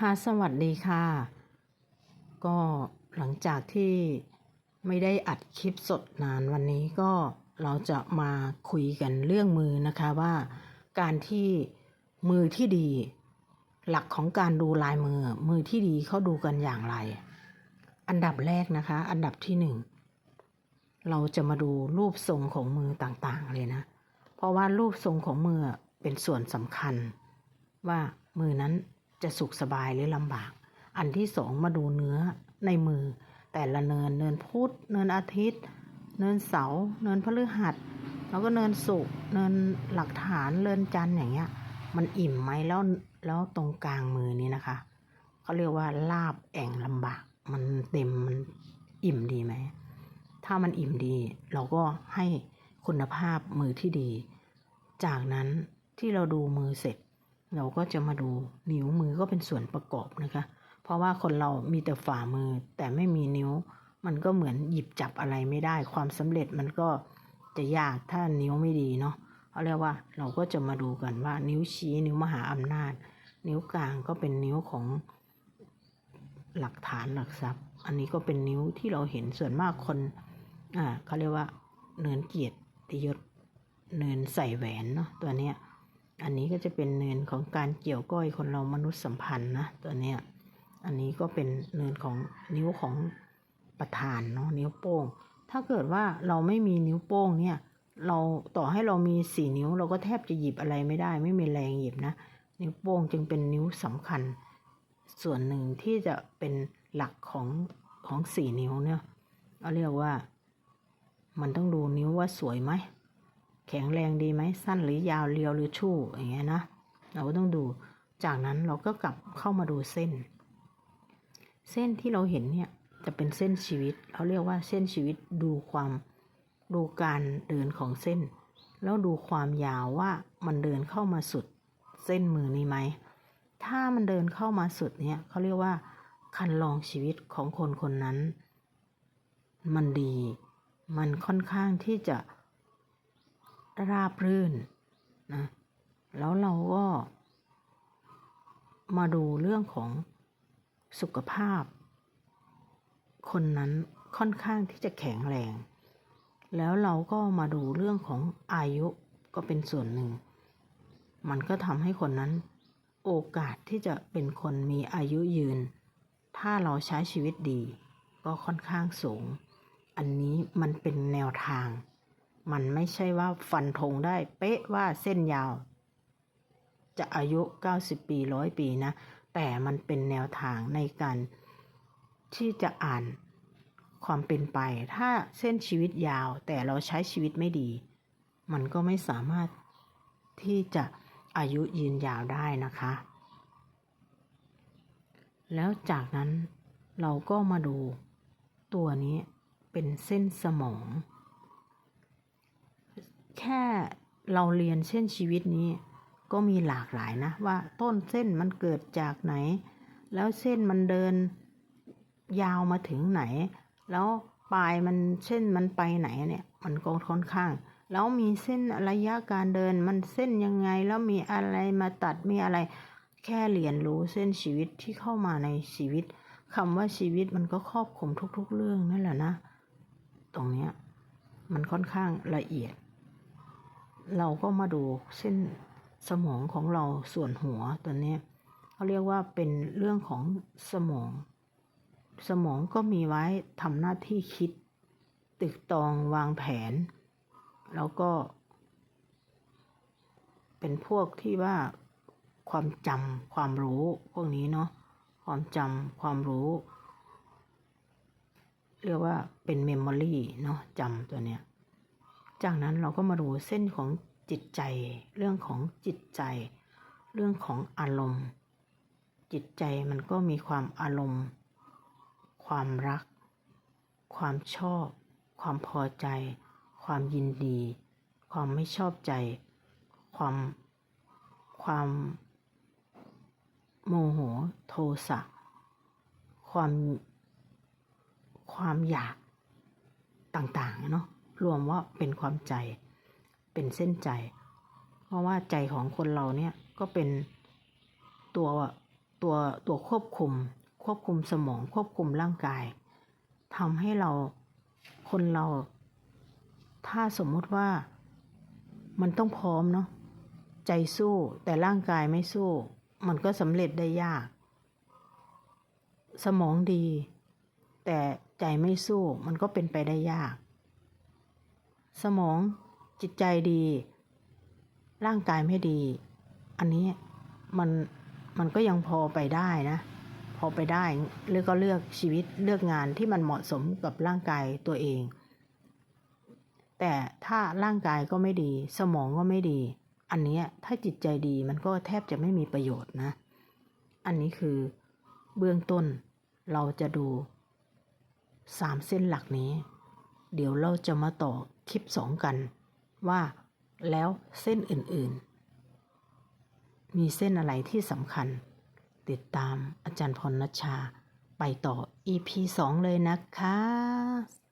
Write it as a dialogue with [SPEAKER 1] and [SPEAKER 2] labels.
[SPEAKER 1] ค่ะสวัสดีค่ะ ก็หลังจากที่ไม่ได้อัดคลิปสดนานวันนี้ก็เราจะมาคุยกันเรื่องมือนะคะว่า การที่มือที่ดี หลักของการดูลายมือ มือที่ดีเขาดูกันอย่างไร อันดับแรกนะคะ อันดับที่หนึ่งเราจะมาดูรูปทรงของมือต่างๆเลยนะ เพราะว่ารูปทรงของมือเป็นส่วนสำคัญ ว่ามือนั้น จะสุขสบายหรือลำบาก อันที่สองมาดูเนื้อในมือ แต่ละเนินเนินพุธเนินอาทิตย์ เนินเสาร์เนินพฤหัส แล้วก็เนินศุกเนินหลักฐานเนินจันทร์อย่างเงี้ย มันอิ่มไหมแล้วแล้วตรงกลางมือนี้นะคะเขาเรียกว่าลาบแอ่งลำบาก มันเต็มมันอิ่มดีไหมถ้ามันอิ่มดี เราก็ให้คุณภาพมือที่ดี จากนั้นที่เราดูมือเสร็จ เราก็จะมาดูนิ้วมือก็เป็นส่วนประกอบนะคะ เพราะว่าคนเรามีแต่ฝ่ามือแต่ไม่มีนิ้ว มันก็เหมือนหยิบจับอะไรไม่ได้ ความสำเร็จมันก็จะยากถ้านิ้วไม่ดีเนาะเขาเรียกว่าเราก็จะมาดูกันว่า นิ้วชี้นิ้วมหาอำนาจ นิ้วกลางก็เป็นนิ้วของหลักฐานหลักทรัพย์ อันนี้ก็เป็นนิ้วที่เราเห็นส่วนมากคนอ่าเขาเรียกว่าเนินเกียรติยศเนินใส่แหวนเนาะตัวเนี้ย อันนี้ก็จะเป็นเนินของการเกี่ยวก้อยคนเรามนุษยสัมพันธ์นะตัวเนี้ย อันนี้ก็เป็นเนินของนิ้วของประธานเนาะนิ้วโป้ง ถ้าเกิดว่าเราไม่มีนิ้วโป้งเนี่ย เราต่อให้เรามีสี่นิ้ว เราก็แทบจะหยิบอะไรไม่ได้ ไม่มีแรงหยิบนะ นิ้วโป้งจึงเป็นนิ้วสำคัญ ส่วนหนึ่งที่จะเป็นหลักของของสี่นิ้วเนี่ยเราเรียกว่า มันต้องดูนิ้วว่าสวยไหม แข็งแรงดีไหมสั้นหรือยาวเรียวหรือชู่อย่างเงี้ยนะเราก็ต้องดูจากนั้นเราก็กลับเข้ามาดูเส้น เส้นที่เราเห็นเนี่ยจะเป็นเส้นชีวิตเราเรียกว่าเส้นชีวิตดูความดูการเดินของเส้น แล้วดูความยาวว่ามันเดินเข้ามาสุดเส้นมือนี้ไหมถ้ามันเดินเข้ามาสุดเนี่ยเขาเรียกว่า คันลองชีวิตของคนคนนั้น มันดี มันค่อนข้างที่จะ ราบรื่นนะแล้วเราก็มาดูเรื่องของสุขภาพ คนนั้นค่อนข้างที่จะแข็งแรง แล้วเราก็มาดูเรื่องของอายุก็เป็นส่วนหนึ่ง มันก็ทำให้คนนั้นโอกาสที่จะเป็นคนมีอายุยืน ถ้าเราใช้ชีวิตดี ก็ค่อนข้างสูง อันนี้มันเป็นแนวทาง มันไม่ใช่ว่าฟันธงได้เป๊ะว่าเส้นยาว จะอายุ 90 ปีร้อยปีนะ แต่มันเป็นแนวทางในการที่จะอ่านความเป็นไป ถ้าเส้นชีวิตยาว แต่เราใช้ชีวิตไม่ดี มันก็ไม่สามารถที่จะอายุยืนยาวได้นะคะ แล้วจากนั้นเราก็มาดูตัวนี้เป็นเส้นสมอง แค่เราเรียนเส้นชีวิตนี้ ก็มีหลากหลายนะ ว่าต้นเส้นมันเกิดจากไหน แล้วเส้นมันเดินยาวมาถึงไหน แล้วปลายมันเส้นมันไปไหนเนี่ยมันก็ค่อนข้าง แล้วมีเส้นระยะการเดินมันเส้นยังไงแล้วมีอะไรมาตัดมีอะไร แค่เรียนรู้เส้นชีวิตที่เข้ามาในชีวิตคำว่าชีวิตมันก็ครอบคลุมทุก ๆ เรื่องนั่นแหละนะ ตรงเนี้ยมันค่อนข้างละเอียด เราก็มาดูเส้นสมองของเราส่วนหัวตัวนี้เขาเรียกว่าเป็นเรื่องของสมอง สมองก็มีไว้ทำหน้าที่คิด ตึกตองวางแผน แล้วก็ เป็นพวกที่ว่าความจำความรู้พวกนี้เนาะความจำความรู้ เรียกว่าเป็นเมมโมรีเนาะจำตัวเนี้ย จากนั้นเราก็มาดูเส้นของจิตใจ เรื่องของจิตใจ เรื่องของอารมณ์ จิตใจมันก็มีความอารมณ์ ความรัก ความชอบ ความพอใจ ความยินดี ความไม่ชอบใจ ความความโมโหโทสะความความอยากต่างๆเนาะ รวมว่าเป็นความใจ เป็นเส้นใจ เพราะว่าใจของคนเราเนี่ยก็เป็นตัวตัวตัวควบคุม ควบคุมสมองควบคุมร่างกายทำให้เราคนเรา ถ้าสมมติว่ามันต้องพร้อมเนาะใจสู้แต่ร่างกายไม่สู้ มันก็สำเร็จได้ยาก สมองดี แต่ใจไม่สู้มันก็เป็นไปได้ยาก สมองจิตใจดี ร่างกายไม่ดี อันนี้มันมันก็ยังพอไปได้นะ พอไปได้หรือก็เลือกชีวิตเลือกงานที่มันเหมาะสมกับร่างกายตัวเอง แต่ถ้าร่างกายก็ไม่ดี สมองก็ไม่ดี อันนี้ถ้าจิตใจดีมันก็แทบจะไม่มีประโยชน์นะ อันนี้คือเบื้องต้นเราจะดูสามเส้นหลักนี้ เดี๋ยวเราจะมาต่อ คลิปสองกันว่าแล้วเส้นอื่นๆ มีเส้นอะไรที่สำคัญ ติดตามอาจารย์พรณชชา ไปต่อ EP 2 เลยนะคะ